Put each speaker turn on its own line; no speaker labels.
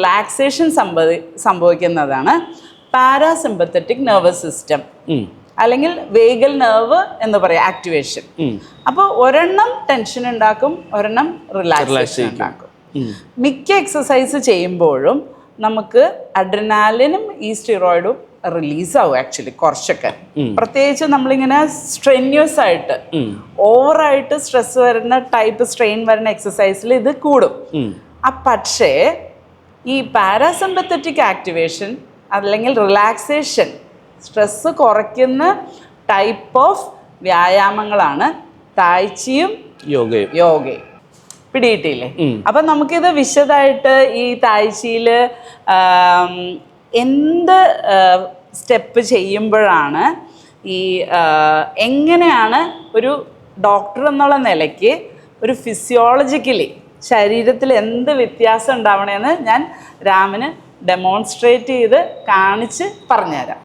Relaxation സംഭവി സംഭവിക്കുന്നതാണ് parasympathetic nervous system അല്ലെങ്കിൽ വേഗൽ nerve എന്ന് പറയാം ആക്ടിവേഷൻ. അപ്പോൾ ഒരെണ്ണം ടെൻഷൻ ഉണ്ടാക്കും ഒരെണ്ണം റിലാക്സേഷൻ. ഉണ്ടാക്കും. മിക്ക എക്സസൈസ് ചെയ്യുമ്പോഴും നമുക്ക് അഡ്രനാലിനും ഈ സ്റ്റിറോയിഡും റിലീസ് ആവും ആക്ച്വലി കുറച്ചൊക്കെ പ്രത്യേകിച്ച് നമ്മളിങ്ങനെ സ്ട്രെന്യൂസ് ആയിട്ട് ഓവറായിട്ട് സ്ട്രെസ് വരുന്ന ടൈപ്പ് സ്ട്രെയിൻ വരുന്ന എക്സസൈസിൽ ഇത് കൂടും. ആ പക്ഷേ ഈ പാരാസിമ്പത്തറ്റിക് ആക്ടിവേഷൻ അല്ലെങ്കിൽ റിലാക്സേഷൻ സ്ട്രെസ് കുറയ്ക്കുന്ന ടൈപ്പ് ഓഫ് വ്യായാമങ്ങളാണ് താഴ്ചയും
യോഗയും.
യോഗയും. പിടിയിട്ടില്ലേ. അപ്പം നമുക്കിത് വിശദമായിട്ട് ഈ താഴ്ചയിൽ എന്ത് സ്റ്റെപ്പ് ചെയ്യുമ്പോഴാണ് ഈ എങ്ങനെയാണ് ഒരു ഡോക്ടർ എന്നുള്ള നിലയ്ക്ക് ഒരു ഫിസിയോളജിക്കലി ശരീരത്തിൽ എന്ത് വ്യത്യാസം ഉണ്ടാവണമെന്ന് ഞാൻ രാമന് ഡെമോൺസ്ട്രേറ്റ് ചെയ്ത് കാണിച്ച് പറഞ്ഞുതരാം.